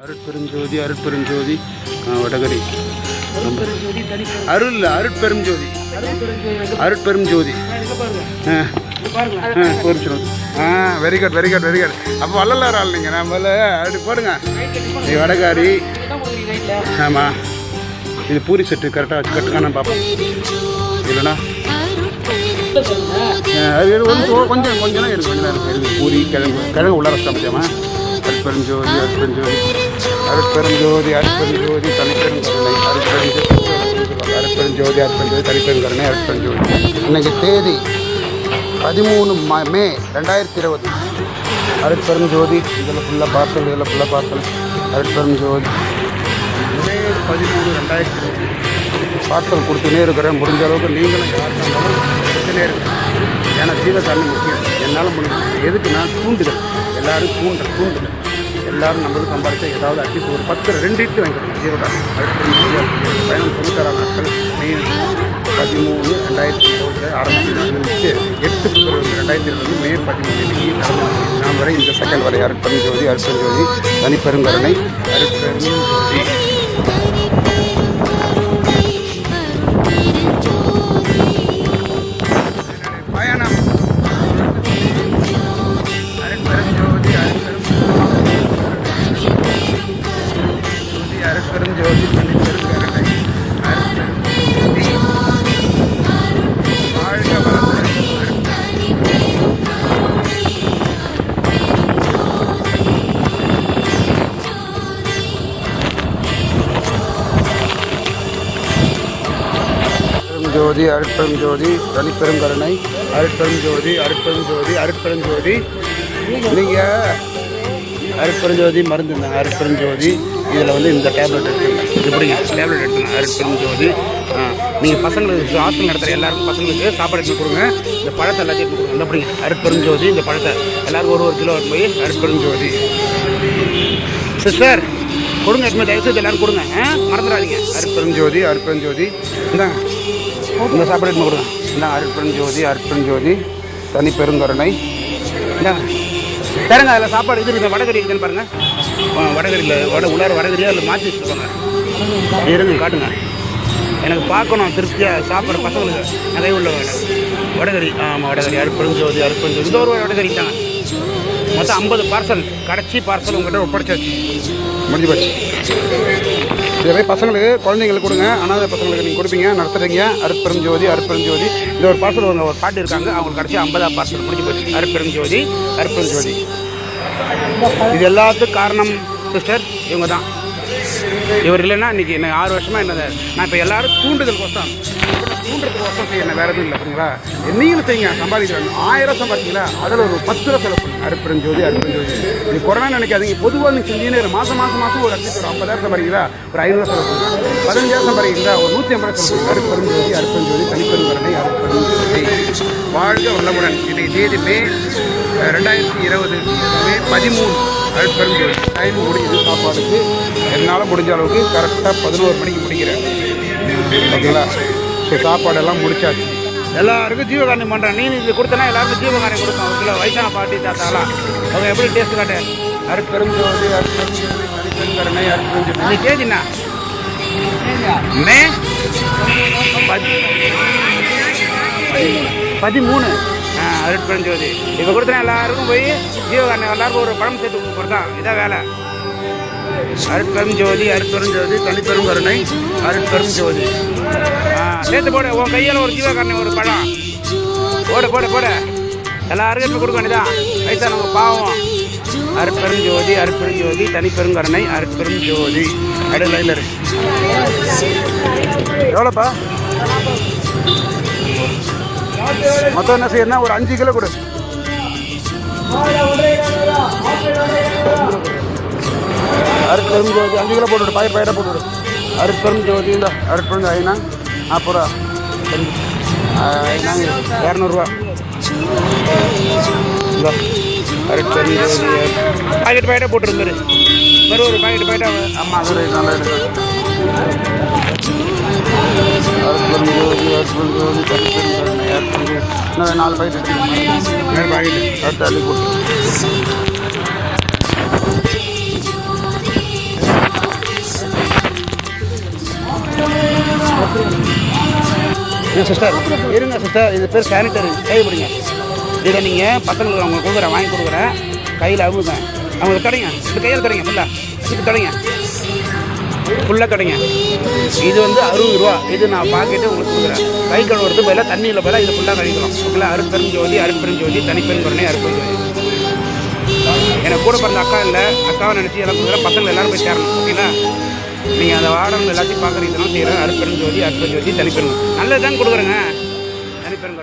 அருட்பெருஞ்சோதி அருட்பெருஞ்சோதி. வடகரி. அருள் அருட்பெரும் ஜோதி அருட்பெரும் ஜோதி ஆ very good very good very good அப்போ வள்ளலார் ஆள் நீங்கள் நான் முதல்ல அப்படி போடுங்க. இது வடகாரி. ஆமாம் இது பூரி செட்டு கரெக்டாக வச்சு கட்டுக்கான பார்ப்போம் இல்லைண்ணா அது கொஞ்சம் கொஞ்சம் கொஞ்சம் இருக்கு. பூரி கிழங்கு கிழங்கு உள்ள ரசம் முடியாமா அருட்பெருஞ்சோதி அருட்பெருஞ்சோதி. அருட்பெருஞ்சோதி அருட்பெருஞ்சோதி தனிப்பெருங்கருணை அருட்பெருஞ்சோதி அருட்பெருஞ்சோதி அருட்பெருஞ்சோதி தனிப்பெருங்கருணை அருட்பெருஞ்சோதி இன்னைக்கு தேதி பதிமூணு ம மே ரெண்டாயிரத்தி இருபது. அருட்பெருஞ்சோதி இதில் ஃபுல்லாக பார்சல் இதில் ஃபுல்லாக பார்சல் அருட்பெருஞ்சோதி மே பதிமூணு ரெண்டாயிரத்தி இருபது. பார்சல் கொடுத்துனே இருக்கிறேன். முடிஞ்ச அளவுக்கு நீங்களும் யாருக்காக கொடுத்துனே இருக்கிறேன் ஏன்னா ஜீவகாரணி முக்கியம். என்னால் முடியும் எதுக்கு நான் தூண்டுதல்? எல்லோரும் தூண்டு தூண்டுதல். எல்லாரும் நம்மளும் சம்பாதிச்சா ஏதாவது அட்லீஸ்ட் ஒரு பத்து ரெண்டு இட்டு வாங்கிக்கணும் ஜீவகாரணி அடுத்த பயணம் தொண்ணூத்தாறு நாட்கள் மே பதிமூணு ரெண்டாயிரத்தி இருபது ஆரம்பிச்சு எட்டு பிப்ரவரி ரெண்டாயிரத்தி இருபது மே பதிமூணு நாம் வரை இந்த செகண்ட் வரை அருட்பெரும் ஜோதி அருட்பெரும் ஜோதி தனிப்பெருங்கருணை அருட்பெரும் ஜோதி ஜோதி அருட்பெரும் ஜோதி தனிப்பெரும் கருணை. அருட்பெரும் ஜோதி அருட்பெரும் ஜோதி அருட்பெரும் ஜோதி. நீங்கள் அருட்பெரும் ஜோதி மருந்து இருந்தாங்க அருட்பெரும் ஜோதி. இதில் வந்து இந்த டேப்லெட் எடுத்துங்க எப்படிங்க டேப்லெட் எடுத்துங்க அருட்பெரும் ஜோதி. ஆ நீங்கள் பசங்களுக்கு ஹாஸ்டல் நடத்துகிற எல்லாருக்கும் பசங்களுக்கு சாப்பாடு எடுத்து கொடுங்க. இந்த பழத்தை எல்லாத்தையும் கொடுங்க. இந்த அப்படிங்க அருட்பெரும் ஜோதி இந்த பழத்தை. எல்லாருக்கும் ஒரு ஒரு கிலோ எடுத்து போய் அருட்பெரும் ஜோதி. சிஸ்டர் கொடுங்க எடுத்து தயவு செய்து எல்லாரும் கொடுங்க. மறந்துடாதீங்க. அருட்பெரும் ஜோதி அருட்பெரும் ஜோதி. இந்தாங்க. இந்த சாப்பாடு எடுத்து கொடுங்க. இந்தாங்க ஜோதி அருட்பெரும் ஜோதி. தனி பெருங்கருணை இந்தாங்க தரங்க அதில் சாப்பாடு இது இருக்குது? வடகறி இருக்குதுன்னு பாருங்கள் ஆ, வடகரியில் வட உள்ளார வடகரியா அதில் மாற்றி வச்சுருக்கோங்க இருங்க காட்டுங்க. எனக்கு பார்க்கணும் திருப்தியாக சாப்பிட்ற பசங்களுக்கு. நிறைய உள்ளவங்க. வடகரி ஆமாம் வடகறி அருட்பெரும் ஜோதி அருப்பன் ஜோதி. இந்த ஒரு வடகரி தாங்க மொத்தம் ஐம்பது பார்சல். கடைசி பார்சல் உங்கள்கிட்ட ஒப்படைச்சாச்சு. முடிஞ்சு போச்சு. இதை பசங்களுக்கு குழந்தைங்களுக்கு கொடுங்க. அனாதை பசங்களுக்கு நீங்கள் கொடுப்பீங்க. நடத்துறீங்க. அருட்பெரும் ஜோதி அருட்பெரும் ஜோதி. இந்த ஒரு பார்சல் ஒரு பாட்டு இருக்காங்க. அவங்களுக்கு கடைசி ஐம்பதா பார்சல் முடிஞ்சு போச்சு. அருட்பெரும் ஜோதி அருட்பெரும் ஜோதி. இது எல்லாத்துக்கும் காரணம் சிஸ்டர் இவங்க தான் இவர் இல்லைன்னா இன்னைக்கு என்ன ஆறு வருஷமாக என்னது நான் இப்போ எல்லாரும் தூண்டுதல் கோசம் தூண்டுறதுக்கு கோசம் செய்ய வேறு எதுவும் இல்லை அப்படிங்களா நீங்களும் செய்யுங்க சம்பாதிக்கிறாங்க ஆயிரம் சம்பாதிக்கல அதில் ஒரு பத்து ரூபா செலவு பண்ணுங்க. அருப்பெரும் ஜோதி அருப்பெரும் ஜோதி. இது கொரோனா நினைக்காதீங்க. பொதுவாக நீங்கள் செஞ்சீங்கன்னா மாதம் மாதம் மாதம் ஒரு லட்சத்து ஒரு ஐம்பதாயிரம் சம்பாதிக்கிறா ஒரு ஐநூறு செலவு பண்ணுங்க. பதினஞ்சாயிரம் சம்பாதிக்கிறீங்களா? ஒரு நூற்றி ஐம்பது ரூபா செலவு பண்ணுங்க. அருப்பெரும் ஜோதி அருப்பெரும் ஜோதி தனிப்பெரும் கருணை அருப்பெரும் ஜோதி. வாழ்க வல்லமுடன். இன்றைக்கு தேதி மே ரெண்டாயிரத்தி இருபது மே பதிமூணு. அருட்பெரும் ஜோதி. டைம் முடியுது சாப்பாடுக்கு என்னால் முடிஞ்ச அளவுக்கு கரெக்டாக பதினோரு மணிக்கு முடிக்கிறேன். ஓகேங்களா? சரி சாப்பாடெல்லாம் முடிச்சாச்சு. எல்லாருக்கும் ஜீவகாரணி பண்ணுறேன் நீ இது கொடுத்தனா எல்லாருக்கும் ஜீவகாரணி கொடுப்போம். ஒரு கிலோ வயசான பாட்டி தாத்தாலாம். அவங்க எப்படி டேஸ்ட் காட்டு? அருட்பெரும் ஜோதி அருட்பெருங்கருணை தேதிண்ணா மே? பதி- பதிமூணு ஜோதி இப்போ கொடுத்தனா எல்லாருக்கும் போய் ஜீவகாரணி எல்லாருக்கும் ஒரு பழம் சேர்த்து கொடுத்தான் இதான் வேலை. அருட்பெரும் ஜோதி அருட்பெரும் ஜோதி தனிப்பெரும் கருணை அருட்பெரும் ஜோதி. சேர்த்து போடு உன் கையில் ஒரு ஜீவகாரணி ஒரு பழம். போடு போடு போடு. எல்லாருக்கும் இப்போ கொடுக்க வேண்டியதான் வயசானவங்க பாவம். அருட்பெரும் ஜோதி அருட்பெரும் ஜோதி தனிப்பெரும் கருணை அருட்பெரும் ஜோதி. அடுத்த லைனில் இருக்கு எவ்வளோப்பா? மொத்தம் என்ன செய்யணும் ஒரு அஞ்சு கிலோ கொடு. அருட்பெரும் ஜோதி அஞ்சு கிலோ போட்டுவிடு பாய் பாயிட போட்டுவிடு. அருட்பெரும் ஜோதி இந்த அருட்பெரும் ஐநா நாற்பது ரூபா இரநூறுவா. அருட்பெரும் ஜோதி. பாக்கெட் பாக்கெட்டாக போட்டுருந்தாரு மறு ஒரு பாக்கெட் பாக்கெட்டாக ஆமாம் அது நல்லா அருட்பெரும் ஜோதி அருட்பெரும் ஜோதி கருப்பெரும் கருணை அருட்பெரும் ஜோதி. நாலு பாக்கெட் எடுத்துக்கோங்க பாக்கெட் அள்ளி போட்டு சிஸ்டர் இருங்க சிஸ்டர் இது பேர் சானிட்டரி பிடிங்க. இதை நீங்கள் பசங்களுக்கு அவங்க கொடுக்குறேன் வாங்கி கொடுக்குறேன். கையில் அவுங்க அவங்களுக்கு தடைங்க இந்த கையில் தடைங்க ஃபுல்லாக இது தடைங்க ஃபுல்லாக தடைங்க இது வந்து அறுபது ரூபா. இது நான் பாக்கெட்டு உங்களுக்கு கொடுக்குறேன். கை கழுவுறது பதிலாக தண்ணியில் பதிலாக இது ஃபுல்லாக கழிக்கிறோம் ஃபுல்லாக அருட்பெரும் ஜோதி அருட்பெரும் ஜோதி தனிப்பெரும் கருணை அருட்பெரும் ஜோதி எனக்கு கூட பிறந்த அக்கா இல்லை. அக்காவை நினச்சி எல்லாம் கொடுக்குறேன் பசங்களை எல்லோரும் போய் சேரணும். ஓகேங்களா? நீங்கள் அந்த வாடம் எல்லாத்தையும் பார்க்குறீங்கன்னா செய்கிறேன் அருட்பெரும் ஜோதி அற்பெரும் ஜோதி தனிப்பெரும் நல்லது தான் கொடுக்குறேங்க. தனிப்பெரும்